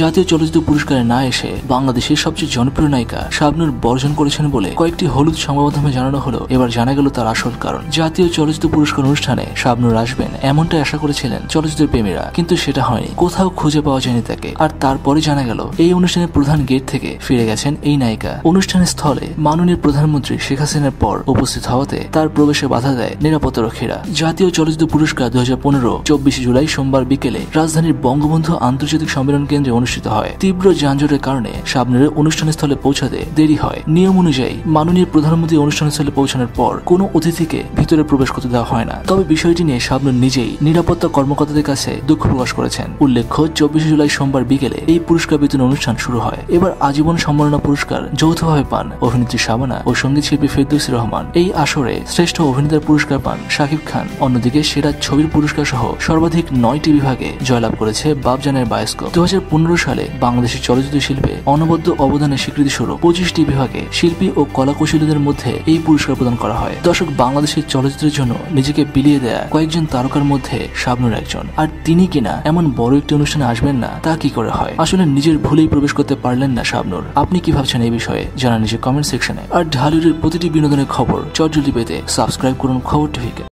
জাতীয় চলচ্চিত্র পুরস্কারে না এসে বাংলাদেশের সবচেয়ে জনপ্রিয় নায়িকা শাবনুর বর্জন করেছেন বলে কয়েকটি হলুদ সংবাদ মাধ্যমে জানানো হলো। এবার জানা গেল তার আসল কারণ। জাতীয় চলচ্চিত্র পুরস্কার অনুষ্ঠানে শাবনুর আসবেন এমনটাই আশা করেছিলেন চলচ্চিত্র প্রেমীরা, কিন্তু সেটা হয়নি। কোথাও খুঁজে পাওয়া যায়নি তাকে। আর তারপরে জানা গেল, এই অনুষ্ঠানের প্রধান গেট থেকে ফিরে গেছেন এই নায়িকা। অনুষ্ঠানের স্থলে মাননীয় প্রধানমন্ত্রী শেখ হাসিনার পর উপস্থিত হওয়াতে তার প্রবেশে বাধা দেয় নিরাপত্তা রক্ষীরা। জাতীয় চলচ্চিত্র পুরস্কার দু হাজার পনেরো, চব্বিশে জুলাই সোমবার বিকেলে রাজধানীর বঙ্গবন্ধু আন্তর্জাতিক সম্মেলন কেন্দ্রে অনুষ্ঠিত হয়। তীব্র যানজটের কারণে শাবনুরের অনুষ্ঠান স্থলে পৌঁছাতে দেরি হয়। নিয়ম অনুযায়ী মাননীয় প্রধানমন্ত্রী অনুষ্ঠান স্থলে পৌঁছানোর পর কোনো অতিথিকে ভিতরে প্রবেশ করতে দেওয়া হয় না। তবে বিষয়টি নিয়ে শাবনুর নিজেই নিরাপত্তা কর্মকর্তাদের কাছে দুঃখ প্রকাশ করেছেন। উল্লেখ্য, চব্বিশে জুলাই সোমবার বিকেলে এই পুরস্কার বিতরণ অনুষ্ঠান শুরু হয়। এবার আজীবন সম্মাননা পুরস্কার যৌথভাবে পান অভিনেত্রী শাবানা ও সংগীত শিল্পী ফেরদৌসি রহমান। এই আসরে শ্রেষ্ঠ অভিনেতার পুরস্কার পান শাকিব খান। অন্যদিকে সেরা ছবির পুরস্কার সহ সর্বাধিক নয়টি বিভাগে জয়লাভ করেছে বাবজানের বায়োস্কোপ। দু সালে বাংলাদেশের চলচ্চিত্র শিল্পে অনবদ্য অবদানের স্বীকৃতি স্বরূপ পঁচিশটি বিভাগে শিল্পী ও কলাকুশলীদের মধ্যে এই পুরস্কার প্রদান করা হয়। দর্শক বাংলাদেশের চলচ্চিত্রের জন্য নিজেকে বিলিয়ে দেয়া কয়েকজন তারকার মধ্যে শাবনুর একজন। আর তিনি কিনা এমন বড় একটি অনুষ্ঠানে আসবেন না, তা কি করে হয়? আসলে নিজের ভুলেই প্রবেশ করতে পারলেন না শাবনুর আপনি কি ভাবছেন এই বিষয়ে? জানান নিজের কমেন্ট সেকশনে। আর ঢালিউডের প্রতিটি বিনোদনের খবর চটজলদি পেতে সাবস্ক্রাইব করুন খবর টিভিকে।